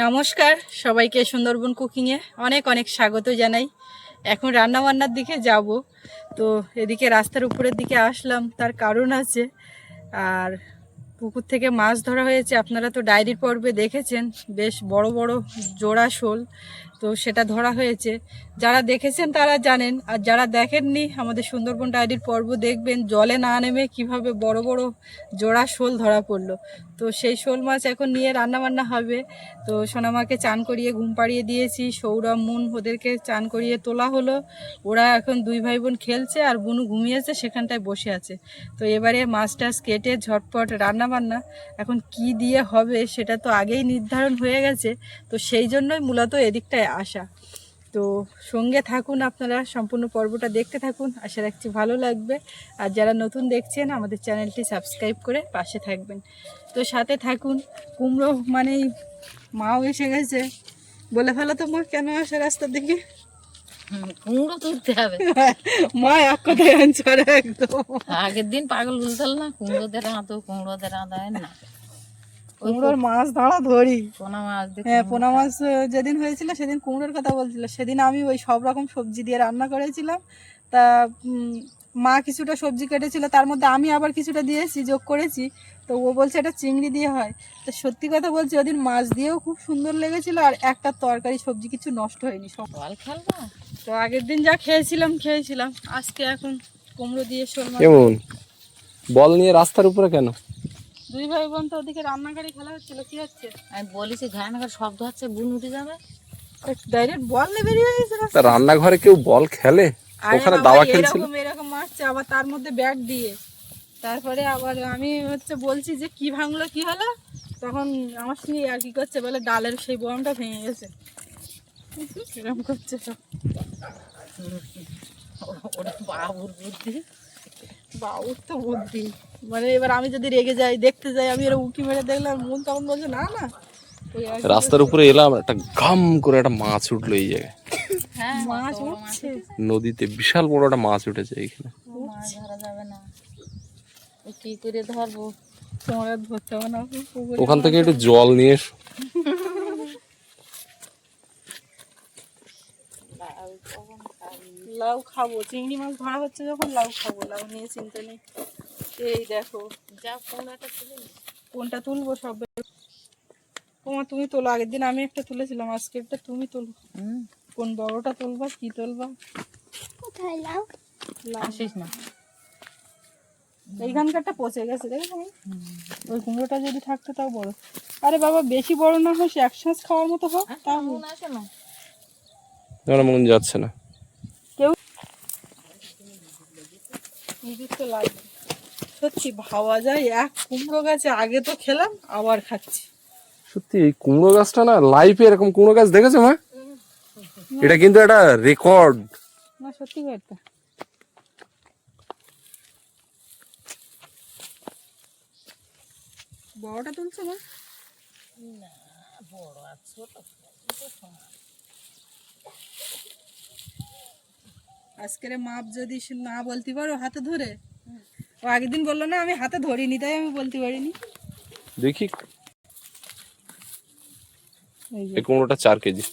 নমস্কার, সবাইকে সুন্দরবন কুকিংয়ে অনেক অনেক স্বাগত জানাই। এখন রান্না বান্নার দিকে যাব। তো এদিকে রাস্তার উপরের দিকে আসলাম, তার কারণ আছে। আর পুকুর থেকে মাছ ধরা হয়েছে, আপনারা তো ডায়েরির পর্বে দেখেছেন, বেশ বড় বড় জোড়া শোল। তো সেটা ধরা হয়েছে। যারা দেখেছেন তারা জানেন, আর যারা দেখেননি, আমাদের সুন্দরবন ডায়েরির পর্ব দেখবেন, জলে না নেমে কীভাবে বড় বড় জোড়া শোল ধরা পড়ল। তো সেই শোল মাছ এখন নিয়ে রান্নাবান্না হবে। তো সোনামাকে চান করিয়ে ঘুম পাড়িয়ে দিয়েছি, সৌরভ, মুন ওদেরকে চান করিয়ে তোলা হলো। ওরা এখন দুই ভাই বোন খেলছে আর বুনু ঘুমিয়েছে, সেখানটায় বসে আছে। তো এবারে মাছ টাছ কেটে ঝটপট রান্নাবান্না। এখন কি দিয়ে হবে সেটা তো আগেই নির্ধারণ হয়ে গেছে। তো সেই জন্যই মূলত এদিকটায় আসা তো সঙ্গে থাকুন আপনারা সম্পূর্ণ পর্বটা দেখতে থাকুন। আশা রাখছি ভালো লাগবে। আর যারা নতুন দেখছেন আমাদের চ্যানেলটি সাবস্ক্রাইব করে পাশে থাকবেন। তো সাথে থাকুন। কুমড়ো মানেই মাও এসে গেছে। বলে ফেলো তো মা কেন আসে রাস্তার দিকে? কুমড়ো তুলতে হবে। মা এক কথায় একদম। আগের দিন পাগল বুঝতে না কুমড়োদের আঁতো কুমড়ো দের না। কুমড়োর মাছ ধরা ধরি। পোনা মাছ হ্যাঁ পোনা মাছ যেদিন হয়েছিল সেদিন কুমড়োর কথা বলছিল। সেদিন আমি ওই সব রকম সবজি দিয়ে রান্না করেছিলাম। তা উম, মা কিছুটা সবজি কেটেছিল তার মধ্যে আমি আবার কিছুটা দিয়েছি যোগ করেছি। তো ও বলছে এটা চিংড়ি দিয়ে হয়। তো সত্যি কথা বলছি ওদিন মাছ দিয়েও খুব সুন্দর লেগেছিল আর একটা তরকারি সবজি কিছু নষ্ট হয়নি সব। বল খেলবা? তো আগের দিন যা খেয়েছিলাম খেয়েছিলাম। আজকে এখন কুমড়ো দিয়ে শোল কেমন? বল নিয়ে রাস্তার উপরে কেন? দুই ভাই বোন তো ওদিকে রান্নাঘরে খেলা হচ্ছিল কি হচ্ছে? আমি বলেছি ঘান ঘর শব্দ হচ্ছে বুন উঠে যাবে। ডাইরেক্ট বল নিয়ে বেরিয়ে গেছে তা রান্নাঘরে কেউ বল খেলে? আরে ওখানে দাবা খেলছিল? এরকম এরকম মারছে আবার তার মধ্যে ব্যাট দিয়ে। তারপরে আবার আমি হচ্ছে বলছি যে কি ভাঙলো কি হলো? তখন আমার সঙ্গে আর কি করছে বলে ডালের সেই বোমটা ভেঙে গেছে। এরকম করছে সব। ওটা বাবুর বুদ্ধি। বাবুর তো বুদ্ধি মানে এবার আমি যদি রেগে যাই দেখতে যাই আমি এরকম উঁকি মেরে দেখলাম মন তখন বলছে না না। রাস্তার উপরে এলাম একটা ঘাম করে একটা মাছ উঠল এই জায়গায়। হ্যাঁ মাছ উঠছে। নদীতে বিশাল বড় একটা মাছ উঠেছে এখানে মাছ ধরা যাবে না। কি করে ধরবো? তোমার ধরতে না ওখান থেকে একটু জল নিয়ে এসো। লাউ খাব। চিংড়ি মাছ ধরা হচ্ছে যখন লাউ খাব। লাউ নিয়ে চিন্তা নেই। এই দেখো যা পোনাটা তুলে কোনটা তুলবো সব তোমার তুমি তোলো। আগের দিন আমি একটা তুলেছিলাম আজকে একটা তুমি তোলো। কোন বড়টা তুলবা কি তুলবা? কোথায় লাউ। আসিস না। এইখানকারটা পচে গেছে দেখো ওই কুমড়োটা যদি থাকতো তাও বড়। আরে বাবা বেশি বড় না হয় সে একসাথ খাওয়ার মতো হোক তাও মন আসে না মন যাচ্ছে না। তো লাগবে। সত্যি ভাবা যায় এক কুমড়ো গাছে আগে তো খেলাম আবার খাচ্ছি। সত্যি এই কুমড়ো গাছটা না লাইফে এরকম কুমড়ো গাছ দেখেছ মা? এটা কিন্তু একটা রেকর্ড না সত্যি কথা। বড়টা তুলছো না আজকের মাপ যদি না বলতে পারো হাতে ধরে। ও আগের দিন বলল না আমি হাতে ধরিনি তাই আমি বলতে পারিনি। দেখি। এই কুমড়োটা চার কেজি।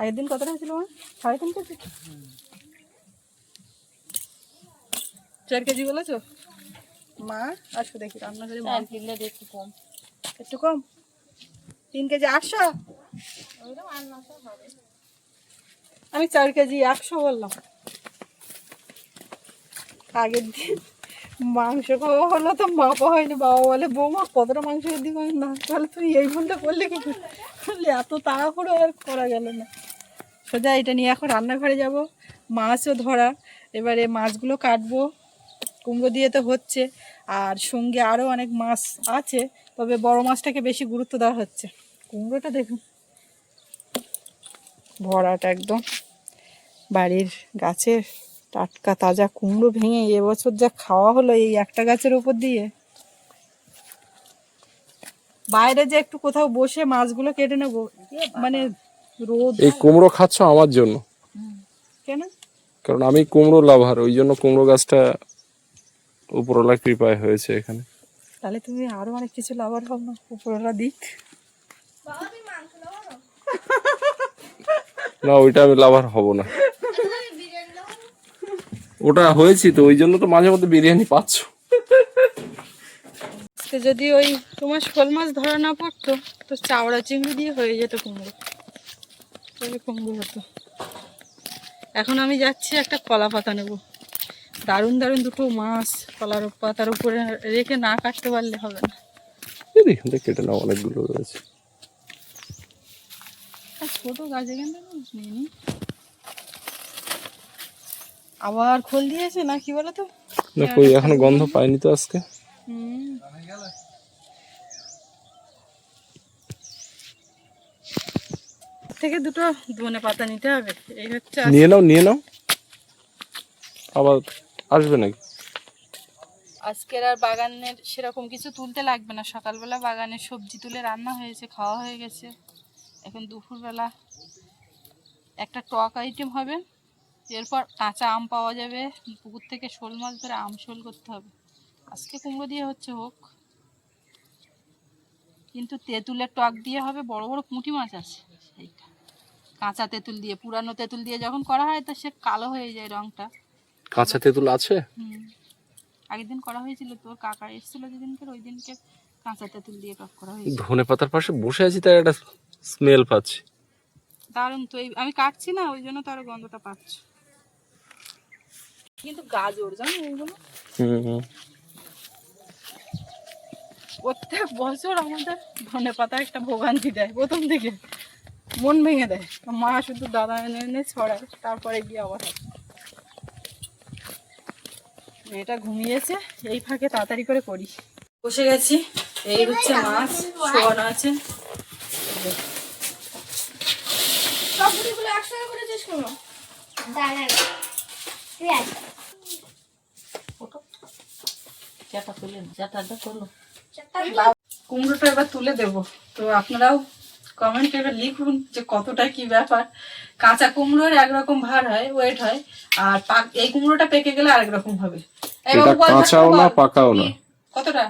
আগের দিন কতটা হয়েছিল মা? সাড়ে তিন কেজি? চার কেজি বলেছ? মা আসো দেখি রান্না করে মা। কিনলে একটু কম। একটু কম? তিন কেজি আটশো? আমি চার কেজি একশো বললাম। আগের দিন মাংস খাওয়া হলো তো মাপা হয়নি, বাবা বলে, বৌমা, কতটা মাংস আমি না তাহলে তুমি এই ভুলটা করলে কি করে?" বললি, এত তাড়াহুড়ো আর করা গেল না। সোজা এটা নিয়ে এখন রান্নাঘরে যাব, মাছও ধরা, এবারে মাছগুলো কাটবো, কুমড়ো দিয়ে তো হচ্ছে, আর সঙ্গে আরও অনেক মাছ আছে, তবে বড় মাছটাকে বেশি গুরুত্ব দেওয়া হচ্ছে। কুমড়োটা দেখুন। ভরাটা একদম। বাড়ির গাছের টাটকা তাজা কুমড়ো ভেঙে এবছর যা খাওয়া হলো এই একটা গাছের উপর দিয়ে। বাইরে যে একটু কোথাও বসে মাছগুলো কেটে নেব মানে রোদ এই কুমড়ো খাচ্ছ আমার জন্য? কেন? কারণ আমি কুমড়ো লাভার ওই জন্য কুমড়ো গাছটা উপরওয়ালার কৃপায় হয়েছে এখানে। তাহলে তুমি আরও অনেক কিছু লাভার হও না উপরওয়ালা দিক। না ওইটা আমি লাভার হব না। ওটা হয়েছি তো ওই জন্য তো মাঝে মধ্যে বিরিয়ানি পাচ্ছ। যদি ওই তোমার শোল মাছ ধরা না পড়তো তো চাওড়া চিংড়ি দিয়ে হয়ে যেত কুমড়ো। তাহলে কুমড়ো হতো। এখন আমি যাচ্ছি একটা কলা পাতা নেব। দারুণ দারুণ দুটো মাছ কলার পাতার উপরে রেখে না কাটতে পারলে হবে না। তো কেটে নাও অনেকগুলো রয়েছে। ছোট গাছ এখান থেকে মাছ নিয়ে নি আবার খোল দিয়েছে না কি বলো তো না কই এখনও গন্ধ পাইনি তো আজকে। হুম। থেকে দুটো ধনে পাতা নিতে হবে এই হচ্ছে নিয়ে নাও নিয়ে নাও। আবার আসবে নাকি? আজকের আর বাগানের সেরকম কিছু তুলতে লাগবে না সকালবেলা বাগানের সবজি তুলে রান্না হয়েছে খাওয়া হয়ে গেছে। এখন দুপুরবেলা একটা টক আইটেম হবে এরপর কাঁচা আম পাওয়া যাবে পুকুর থেকে শোল মাছ ধরে আম শোল করতে হবে। আজকে কুমড়ো দিয়ে হচ্ছে হোক কিন্তু তেঁতুলের টক দিয়ে হবে বড় বড় পুঁটি মাছ আছে সেইটা। কাঁচা তেঁতুল দিয়ে পুরানো তেঁতুল দিয়ে যখন করা হয় তো সে কালো হয়ে যায় রংটা। কাঁচা তেঁতুল আছে? হুম। আগের দিন করা হয়েছিল তোর কাকা এসেছিল যেদিনকে ওই দিনকে কাঁচা তেঁতুল দিয়ে টক করা হয়েছিল। ধনে পাতার পাশে বসে আছি তাই একটা স্মেল পাচ্ছি। দারুণ তো আমি কাটছি না ওই জন্য তো আরও গন্ধটা পাচ্ছ। কিন্তু গাজর জানো এইগুলো? হুম। প্রত্যেক বছর আমাদের ধনে পাতা একটা ভোগান্তি দেয় প্রথম থেকে মন ভেঙে দেয়। মা শুধু দাদা এনে এনে ছড়ায় তারপরে গিয়ে আবার। মেয়েটা ঘুমিয়েছে এই ফাঁকে তাড়াতাড়ি করে করি। বসে গেছি এই হচ্ছে মাছ শোয়ানো আছে। সবগুলো একসঙ্গে করেছিস কেন? দাঁড়া ঠিক আছে চাটা তুলে চাটাটা তোলো। কুমড়োটা এবার তুলে দেব। তো আপনারাও কমেন্ট এবার লিখুন যে কতটা কি ব্যাপার। কাঁচা কুমড়োর একরকম ভার হয় ওয়েট হয় আর এই কুমড়োটা পেকে গেলে আরেক রকম হবে। কাঁচাও না পাকাও না? কতটা?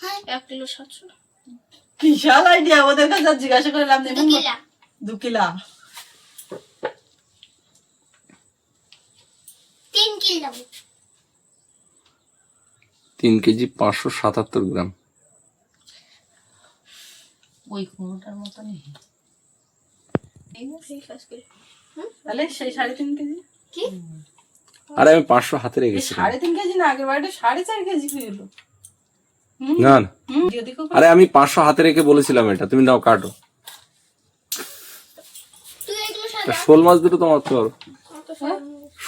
হ্যাঁ। এক কিলো সাতশো। বিশাল আইডিয়া ওদের কাছে জিজ্ঞাসা করে লাভ নেই। দু কিলা দু কিলা তিন কিলো। তিন কেজি পাঁচশো সাতাত্তর গ্রাম। ওই কুমড়োটার মতো নেই তাহলে সেই সাড়ে তিন কেজি? কি? আরে আমি পাঁচশো হাতে রেখেছি সাড়ে তিন কেজি না আগের বাড়িটা সাড়ে চার কেজি কিলো না না। আরে আমি পাঁচশো হাতে রেখে বলেছিলাম এটা তুমি নাও কাটো। তুই এগুলো তা সাদা শোল মাছ দুটো তোমার তো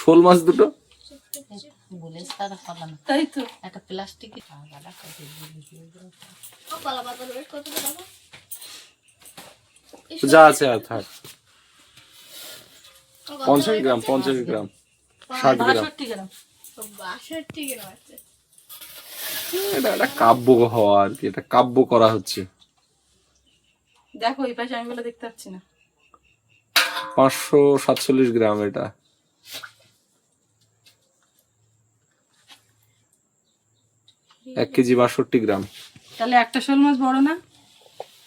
শোল মাছ দুটো? তাই তো একটা যা আছে আর থাক। পঞ্চাশ গ্রাম পঞ্চাশ গ্রাম। ষাট গ্রাম। এটা একটা কাব্য হওয়া আর কি এটা কাব্য করা হচ্ছে। দেখো এই পাশে আমি বলে দেখতে পাচ্ছি না। পাঁচশো সাতচল্লিশ গ্রাম এটা। এক কেজি বাষট্টি গ্রাম। তাহলে একটা শোল মাছ বড় না?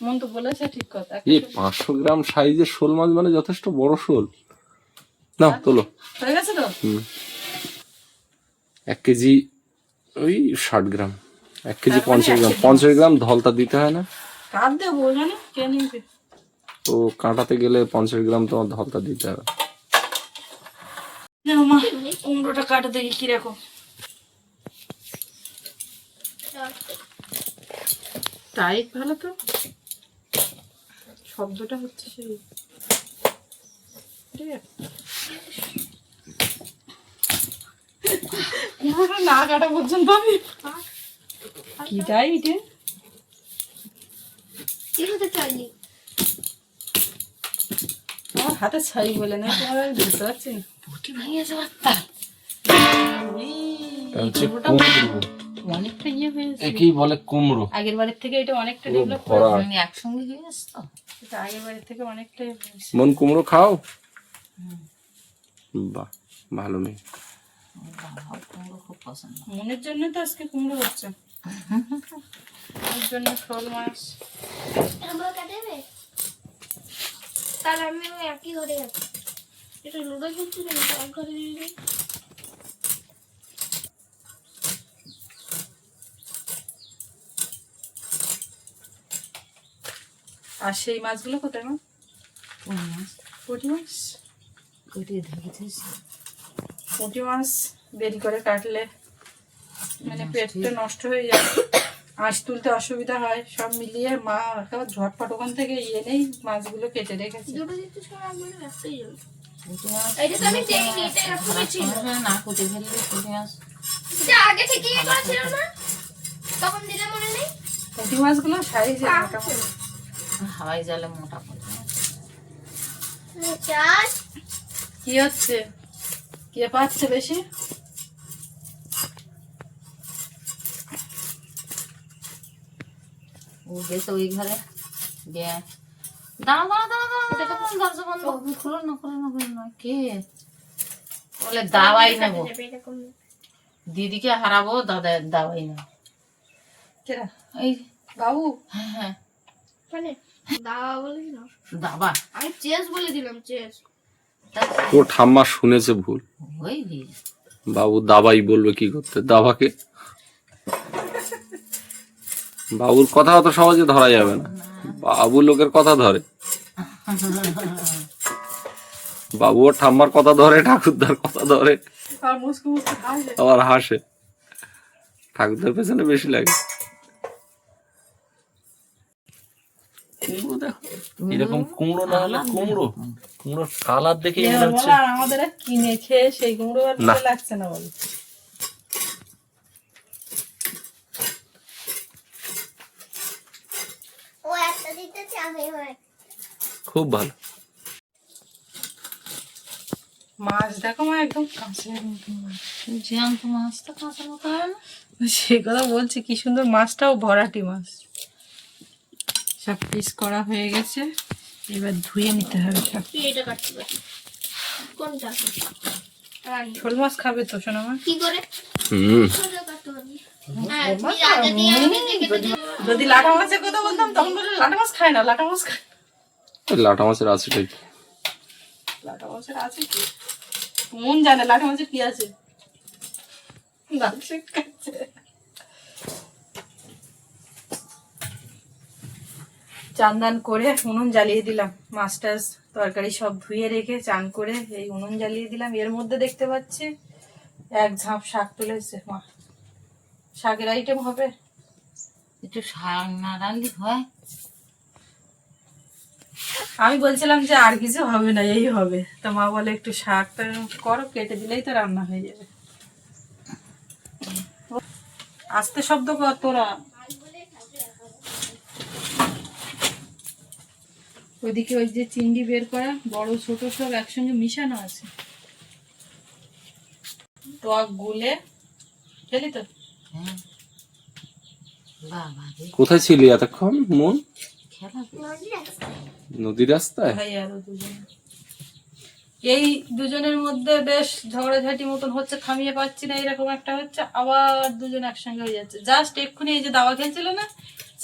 মন তো বলেছে ঠিক কথা এই পাঁচশো গ্রাম সাইজের শোল মাছ মানে যথেষ্ট বড় শোল। না তোলো। হয়ে গেছে তো? এক কেজি ওই ষাট গ্রাম। এক কেজি পঞ্চাশ গ্রাম। পঞ্চাশ গ্রাম ধলতা দিতে হয় না? কার দেবো জানি কে তো কাটাতে গেলে পঞ্চাশ গ্রাম তোমার ধলতা দিতে হবে। কুমড়োটা কাটে দেখি কীরকম। টাইট ভালো তো। শব্দটা হচ্ছে সেই ঠিক আছে না কাটা পর্যন্ত আমি কি তিন চাইনি আমার হাতে ছাই বলে না তোমার আমি বুঝতে পারছি ভেঙে যাওয়ার তাল। এটা অনেকটা ইয়ে হয়েছে একেই বলে কুমড়ো। আগের বাড়ির থেকে এটা অনেকটা ডেভেলপ ভরা। আমি একসঙ্গে হয়ে গেছে তো? এটা আগের বাড়ির থেকে অনেকটাই হয়েছে মন কুমড়ো খাও? বাহ ভালো মেয়ে। কুমড়ো খুব পছন্দ। মনের জন্য তো আজকে কুমড়ো হচ্ছে। ওর জন্য শোল মাছ। দেবে? তাহলে আমি একই ঘরে আছি। এটা লুডো খেলছি না ঘরে দিয়ে আর সেই মাছগুলো কোথায় মা? মাছ? পুঁটি মাছ। কেটে ধরেছিস পুঁটি মাছ দেরি করে কাটলে মানে পেটটা নষ্ট হয়ে যায়। আঁশ তুলতে অসুবিধা হয় সব মিলিয়ে মা একেবারে ঝটপট ওখান থেকে এনেই মাছগুলো কেটে রেখেছে। পুঁটি মাছ না কেটে ফেললে পুঁটি আগে থেকে ইয়ে করা ছিল না? তখন দিলে মনে নেই? পুঁটি মাছগুলো সাইজে মোটামুটি হাওয়াই জালে মোটা করে কি হচ্ছে? কে পাচ্ছে বেশি? ও গেছে ওই ঘরে। গিয়ে দাঁড়া দাঁড়া দাঁড়া দাঁড়া দাঁড়া, দরজা বন্ধ? খুলো না খুলো না খুলো না কে? বলে দাওয়াই নেব। দিদিকে হারাবো দাদা দাওয়াই নেব। এই বাবু? হ্যাঁ হ্যাঁ। দাবা বলেছিলাম দাবা আমি চেস বলে দিলাম চেস। ও ঠাম্মা শুনেছে ভুল। ওই বাবু দাবাই বলবে কি করতে? দাবাকে? বাবুর কথা অত সহজে ধরা যাবে না। বাবু লোকের কথা ধরে। বাবু ওর ঠাম্মার কথা ধরে ঠাকুরদার কথা ধরে। আর মুসকু মুসকু খাওয়া আবার হাসে। ঠাকুরদার পেছনে বেশি লাগে কুমড়ো দেখো এরকম কুমড়ো না হলে কুমড়ো। কুমড়োর কালার দেখে মনে হচ্ছে আর আমাদের কিনে খেয়ে সেই কুমড়ো আর ভালো লাগছে না বলো। ও একটা দিতেছে আমি খুব ভালো। মাছ দেখো মা একদম কাঁচা জ্যান্ত মাছটা কাঁচা মতো হয় না? সেই কথা বলছি কি সুন্দর মাছটাও ভরাটি মাছ। সব পিস করা হয়ে গেছে। এবার ধুয়ে নিতে হবে সব এটা কাটতে কোনটা। শোল মাছ খাবে তো শোনো মা কি করে? হুম। হ্যাঁ যদি লাটা মাছের কথা বলতাম তখন বলে লাটা মাছ খায় না লাটা মাছ খায় লাটা মাছের আছে ঠিক। লাটা মাছের আছে কি? মন জানে লাটা মাছের কি আছে? চান করে উনুন জ্বালিয়ে দিলাম। মাছ টাছ তরকারি সব ধুয়ে রেখে চান করে এই উনুন জ্বালিয়ে দিলাম। এর মধ্যে দেখতে পাচ্ছি এক ঝাঁপ শাক তুলেছে। মা শাকের আইটেম হবে? একটু শাক না রাখলে হয়। আমি বলছিলাম যে আর কিছু হবে না এই হবে। তো মা বলে একটু শাকটা করো কেটে দিলেই তো রান্না হয়ে যাবে। আস্তে শব্দ কর তোরা। ওইদিকে ওই যে চিংড়ি বের করা বড় ছোট সব একসঙ্গে মিশানো আছে। টক গুলে খেলি তো? হ্যাঁ কোথায় ছিলি এতক্ষণ মন? নদী রাস্তায়? আরও এই দুজনের মধ্যে বেশ ঝগড়াঝাটি মতন হচ্ছে থামিয়ে পাচ্ছি না এরকম একটা হচ্ছে আবার দুজন একসঙ্গে হয়ে যাচ্ছে। জাস্ট এক্ষুনি এই যে দাওয়া খেলছিল না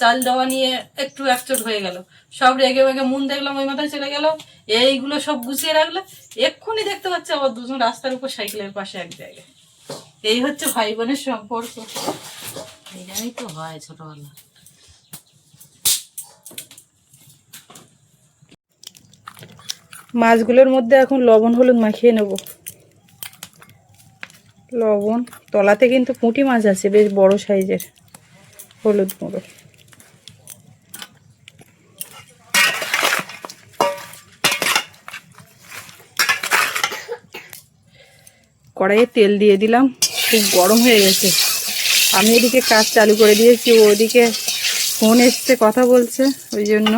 চাল দেওয়া নিয়ে একটু একচোট হয়ে গেল। সব রেগে মেগে মন দেখলাম ওই মাথায় চলে গেল। এইগুলো সব গুছিয়ে রাখল এক্ষুনি দেখতে পাচ্ছে আবার দুজন রাস্তার উপর সাইকেলের পাশে এক জায়গায়। এই হচ্ছে ভাই বোনের সম্পর্ক। এটাই তো হয় ছোটবেলা। মাছগুলোর মধ্যে এখন লবণ হলুদ মাখিয়ে নেব। লবণ তলাতে কিন্তু পুঁটি মাছ আছে বেশ বড় সাইজের হলুদ গুঁড়ো কড়াইয়ে তেল দিয়ে দিলাম। খুব গরম হয়ে গেছে। আমি এদিকে কাজ চালু করে দিয়েছি ওদিকে ফোন এসছে, কথা বলছে, ওই জন্য।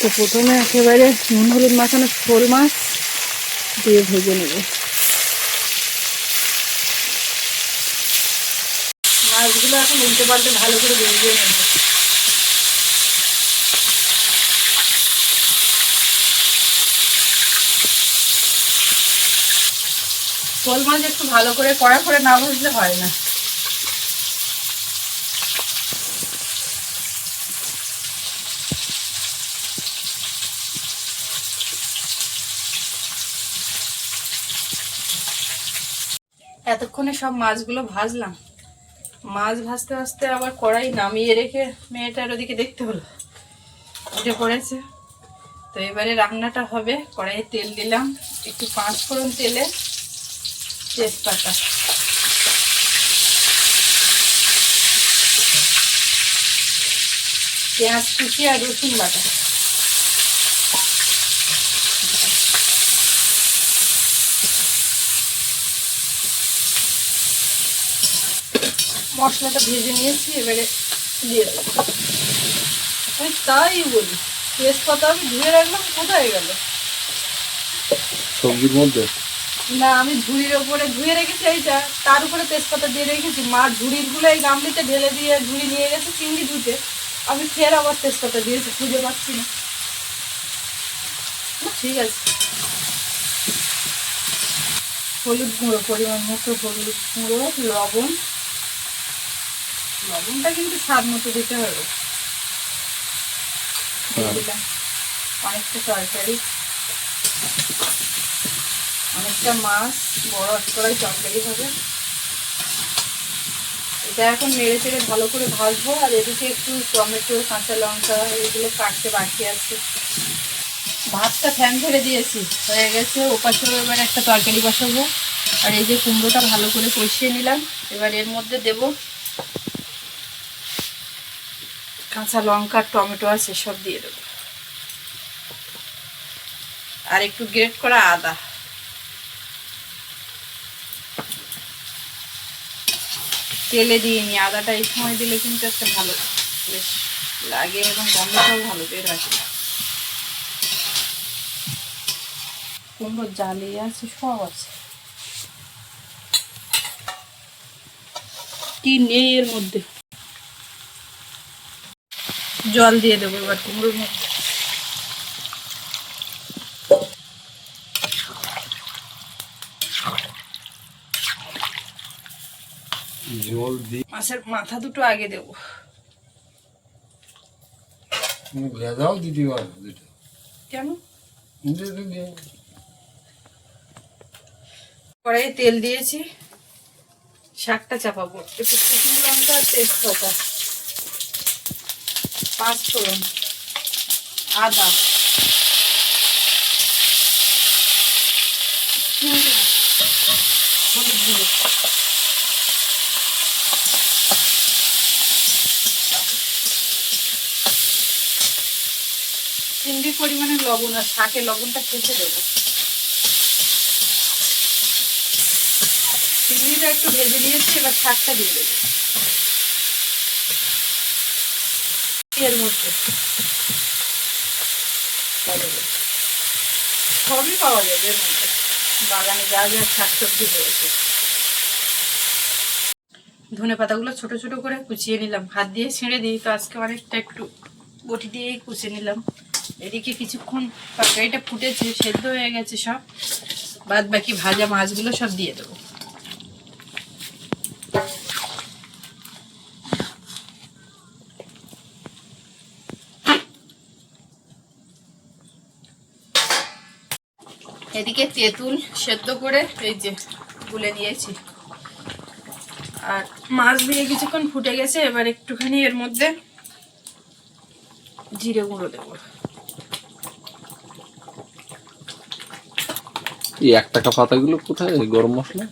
তো প্রথমে একেবারে নুন, হলুদ মাখানো শোল মাছ দিয়ে ভেজে নেব। মাছগুলো এখন উল্টে পাল্টে ভালো করে ভেজে নেব। শোল মাছ একটু ভালো করে কড়া করে না ভাজলে হয় না। এতক্ষণে সব মাছগুলো ভাজলাম। মাছ ভাজতে ভাজতে আবার কড়াই নামিয়ে রেখে মেয়েটার ওদিকে দেখতে হলো। উঠে পড়েছে। তো এবারে রান্নাটা হবে। কড়াইয়ে তেল দিলাম। একটু পাঁচ ফোড়ন তেলে তেজপাতা। পেঁয়াজ কুচি আর রসুন বাটা। মশলাটা ভেজে নিয়েছি, এবারে দিয়ে আমি তাই বলি, তেজপাতা আমি ধুয়ে রাখলাম, কোথায় গেল? সবজির মধ্যে? না আমি ঝুড়ির ওপরে ধুয়ে রেখেছি এইটা। তার উপরে তেজপাতা দিয়ে রেখেছি। মা ঝুড়িরগুলো এই গামলিতে ঢেলে দিয়ে ঝুড়ি নিয়ে গেছে চিংড়ি ধুতে আমি ফের আবার তেজপাতা দিয়েছি খুঁজে পাচ্ছি না, ঠিক আছে। হলুদ গুঁড়ো পরিমাণ মতো হলুদ গুঁড়ো লবণ। লবণটা কিন্তু স্বাদ মতো দিতে হবে। অনেকটা তরকারি। অনেকটা মাছ, বড় কড়াই তরকারি হবে এটা এখন নেড়ে চেড়ে ভালো করে ভাজবো, আর এদিকে একটু টমেটো, কাঁচা লঙ্কা, এগুলো কাটতে বাকি আছে। ভাতটা ফ্যান ধরে দিয়েছি, হয়ে গেছে। ওপাশেও এবার একটা তরকারি বসাবো। আর এই যে কুমড়োটা ভালো করে কষিয়ে নিলাম। এবার এর মধ্যে দেব কাঁচা লঙ্কা, টমেটো আছে সব দিয়ে দেবো। আর একটু গ্রেট করা আদা। তেলে দিইনি, আদাটা এই সময় দিলে কিন্তু একটা ভালো, বেশ লাগে এবং গন্ধটাও ভালো, বের আসে কুমড়ো জ্বালিয়ে আছে, সব আছে। কি নেই এর মধ্যে? জল দিয়ে দেবো এবার কুমড়োর মধ্যে। জল দিয়ে মাছের মাথা দুটো আগে দেবো। ভেজাও দিতে পারো দুটো। কেন? কড়াইয়ে তেল দিয়েছি। শাকটা চাপাবো। একটু শুকনো লঙ্কা আর তেজপাতা। পাঁচ ফোড়ন। আদা হলুদ গুঁড়ো চিংড়ির পরিমাণে লবণ আর শাকে লবণটা খেতে দেবো। চিংড়িটা একটু ভেজে নিয়েছি, এবার শাকটা দিয়ে দেবো। এর মধ্যে। সবই পাওয়া যাবে এর মধ্যে। বাগানে যা যা শাক সবজি হয়েছে। ধনে পাতাগুলো ছোট ছোট করে কুচিয়ে নিলাম। হাত দিয়ে ছিঁড়ে দিই, তো আজকে অনেকটা একটু বটি দিয়েই কুচিয়ে নিলাম। এদিকে কিছুক্ষণ তরকারিটা ফুটেছে, সেদ্ধ হয়ে গেছে সব। বাদ বাকি ভাজা মাছগুলো সব দিয়ে দেবো। এদিকে তেঁতুল সেদ্ধ করে এই যে গুলে নিয়েছি। আর মাছ দিয়ে কিছুক্ষণ ফুটে গেছে, এবার একটুখানি এর মধ্যে জিরে গুঁড়ো দেবো। এই এক টাকা পাতাগুলো কোথায়? গরম মশলা?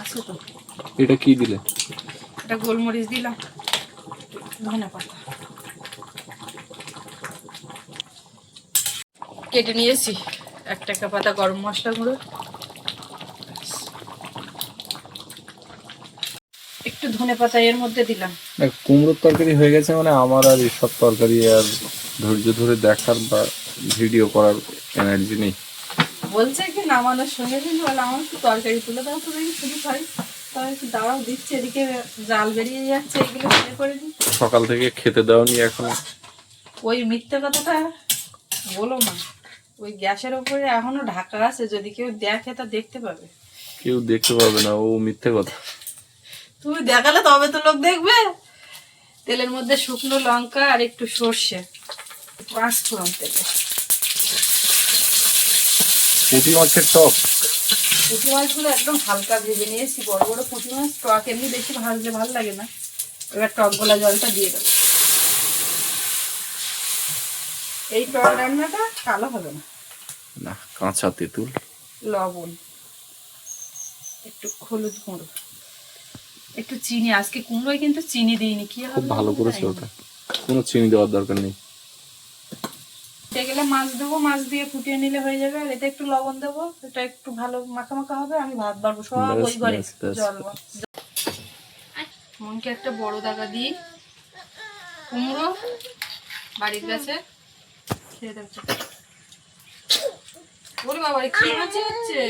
আছে তো। এটা কি দিলে? এটা গোলমরিচ দিলাম। ধনে পাতা। কেটে নিয়েছি। এক টাকা পাতা গরম মশলা গুঁড়ো। একটু ধনে পাতা এর মধ্যে দিলাম। কুমড়োর তরকারি হয়ে গেছে মানে আমার আর এসব তরকারি আর ধৈর্য ধরে দেখার বা ভিডিও করার এনার্জি নেই। বলছে কি নামানোর সঙ্গে সঙ্গে বলে আমার একটু তরকারি তুলে দাও তো দেখি শুধু খাই। তাহলে একটু দাঁড়াও দিচ্ছে এদিকে জাল বেরিয়ে যাচ্ছে এগুলো ফেলে করে দিই। সকাল থেকে খেতে দাওনি এখন। ওই মিথ্যে কথাটা বলো না। ওই গ্যাসের ওপরে এখনও ঢাকা আছে যদি কেউ দেখে তা দেখতে পাবে। কেউ দেখতে পাবে না ও মিথ্যে কথা। তুমি দেখালে তবে তো লোক দেখবে। তেলের মধ্যে শুকনো লঙ্কা আর একটু সর্ষে পাঁচ ফোড়ন তেলে। পুঁটি মাছের টক। পুঁটি মাছগুলো একদম হালকা ভেজে নিয়েছি বড় বড় পুঁটি মাছ টক এমনি বেশি ভাজলে ভালো লাগে না। এবার টক গোলা জলটা দিয়ে দেবো। এই টক রান্নাটা কালো হবে না। না কাঁচা তেঁতুল। লবণ একটু হলুদ গুঁড়ো একটু চিনি আজকে কুমড়োয় কিন্তু চিনি দিইনি কি হবে ভালো করেছে ওটা। কোনো চিনি দেওয়ার দরকার নেই। গেলে মাছ দেবো মাছ দিয়ে ফুটিয়ে নিলে হয়ে যাবে। আর এতে একটু লবণ দেবো এটা একটু ভালো মাখা মাখা হবে আমি ভাত বাড়বো সব ওই ঘরে। জল। মনকে একটা বড় দাগা দিই। কুমড়ো বাড়ির কাছে। খেয়ে দেখো ওরে বাবা কি হচ্ছে হচ্ছে?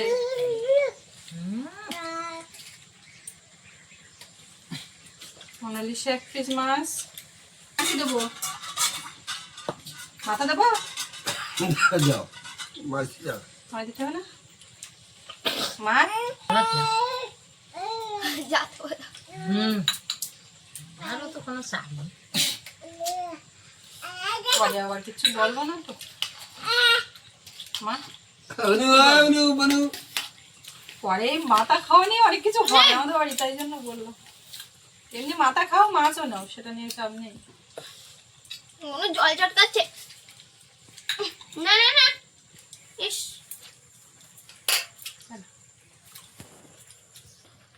মোনালিসা এক পিস মাছ। দেবো। মাথা দেবো? যাও। মাছ যাও। মাছ দিতে হবে না? মাছ হুম। আরও তো কোনো চাপ নেই। পরে আবার কিছু বলব না তো? মা! অনু অনু বনু পরে মাথা খাওয়া নিয়ে অনেক কিছু হয় আমাদের বাড়ি তাই জন্য বললাম এমনি মাথা খাও মাছও নাও সেটা নিয়ে চাপ নেই। জল চটকাচ্ছে। না না না। ইস।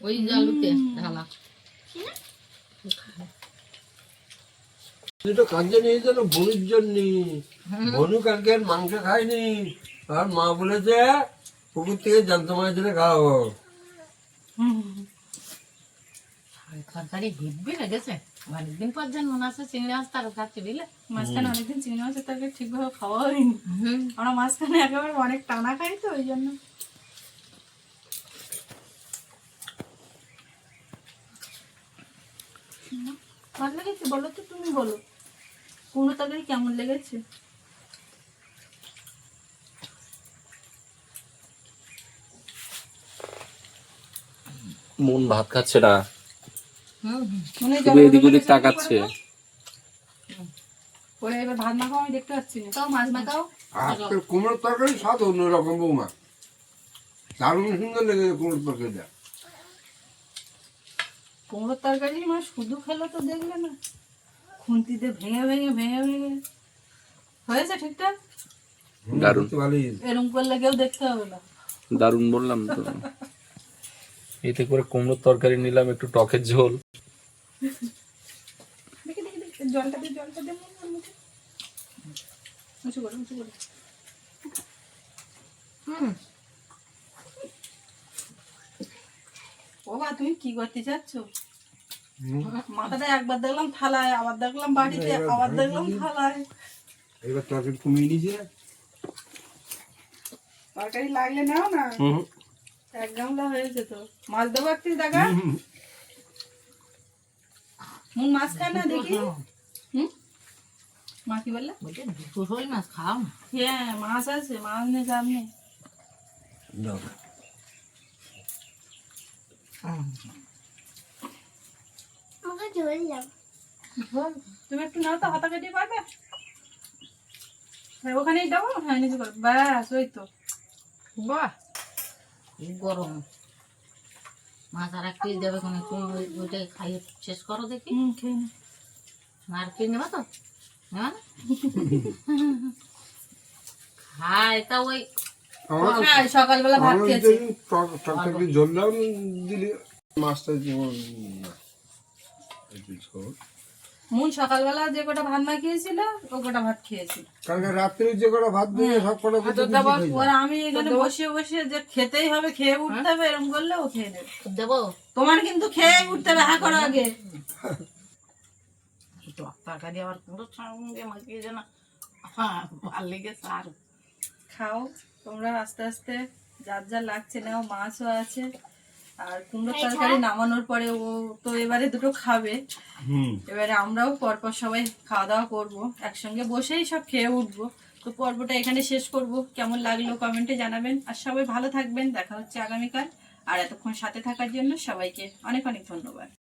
ওই জালুতে ঢালা। দুটো কাজে নিয়ে যেন বনুর জন্য বনু কালকে আর মাংস খায়নি। আর মা বলেছে পুকুর থেকে জানতো মাছ ধরে খাওয়াবো। তরকারি হিটবি লেগেছে। অনেকদিন পর যেন মনে আছে চিংড়ি মাছ তার খাচ্ছে দিলে। মাঝখানে অনেকদিন চিংড়ি মাছের তরকারি ঠিকভাবে খাওয়া হয়নি। আমরা মাঝখানে একেবারে অনেক টানা খাই তো ওই জন্য। ভালো লেগেছে? বলো তো তুমি বলো। কুমড়ো তরকারি কেমন লেগেছে? মন ভাত খাচ্ছে না। শুধু এদিক ওদিক তাকাচ্ছে। ওরে এবার ভাত মাখাও আমি দেখতে পাচ্ছি না। তাও মাছ মাখাও? কুমড়োর তরকারি স্বাদ অন্যরকম বৌমা। দারুণ সুন্দর লেগেছে কুমড়োর তরকারিটা। কুমড়োর তরকারি মা শুধু খেলো তো দেখলে না। খুন্তিতে ভেঙে ভেঙে ভেঙে ভেঙে। হয়েছে ঠিকঠাক? দারুণ। এরকম করলে কেউ দেখতে হবে না। দারুণ বললাম তো। এতে করে কুমড়োর তরকারি নিলাম একটু টকের ঝোল। দেখি দেখি দেখি জলটা দিয়ে জলটা দিয়ে মুখে মুখে উঁচু করে উঁচু করে হুম। ও বা তুমি কি করতে চাচ্ছ। মাথাটা একবার দেখলাম থালায় আবার দেখলাম বাড়িতে আবার দেখলাম থালায়। এবার তরকারি কমিয়ে নিয়েছে। তরকারি লাগলে নাও না। হুম। এক গামলা হয়েছে তো মাছ দেবো একটু দেখা হুম। মাছ খায় না দেখি? হুম? মা কি বললে? বলছে দুটো শোল মাছ খাও হ্যাঁ মাছ আছে মাছ নেই চাপ নেই। দাও। হুম। আমাকে ঝোল দাও। তুমি একটু নাও তো হাতা কেটে পারবে? হ্যাঁ ওখানেই দেবো হ্যাঁ নিচে করো ব্যাস ওই তো। বাহ। গরম। মাছ আর এক পিস দেবে কোনো তুমি খাইয়ে শেষ করো দেখি। হুম খেয়ে নে। নেবা তো? নেবা না খায় তা ওই হ্যাঁ সকালবেলা ভাত আমার খেয়েছি। তরকারি জল দাও দিলে। মাছটা মুন সকালবেলা যে কটা ভাত মাখিয়েছিল ও কটা ভাত খেয়েছিল। কালকে রাত্রে যে কটা ভাত দিয়ে সব কটা ওর আমি এখানে বসে বসে যে খেতেই হবে খেয়ে উঠতে হবে এরকম করলে ও খেয়ে নেবে। দেবো তোমার কিন্তু খেয়ে উঠতে হবে হা করো আগে। তরকারি আবার পুরো সঙ্গে মাখিয়ে যেন হ্যাঁ ভালো লেগেছে আর খাও তোমরা আস্তে আস্তে যার যা লাগছে নাও মাছও আছে। আর কুমড়োর তরকারি নামানোর পরে ও তো এবারে দুটো খাবে। এবারে আমরাও পরপর সবাই খাওয়া দাওয়া করব একসঙ্গে বসেই সব খেয়ে উঠবো। তো পর্বটা এখানে শেষ করব। কেমন লাগল কমেন্টে জানাবেন। আর সবাই ভালো থাকবেন দেখা হচ্ছে আগামীকাল। আর এতক্ষণ সাথে থাকার জন্য সবাইকে অনেক অনেক ধন্যবাদ।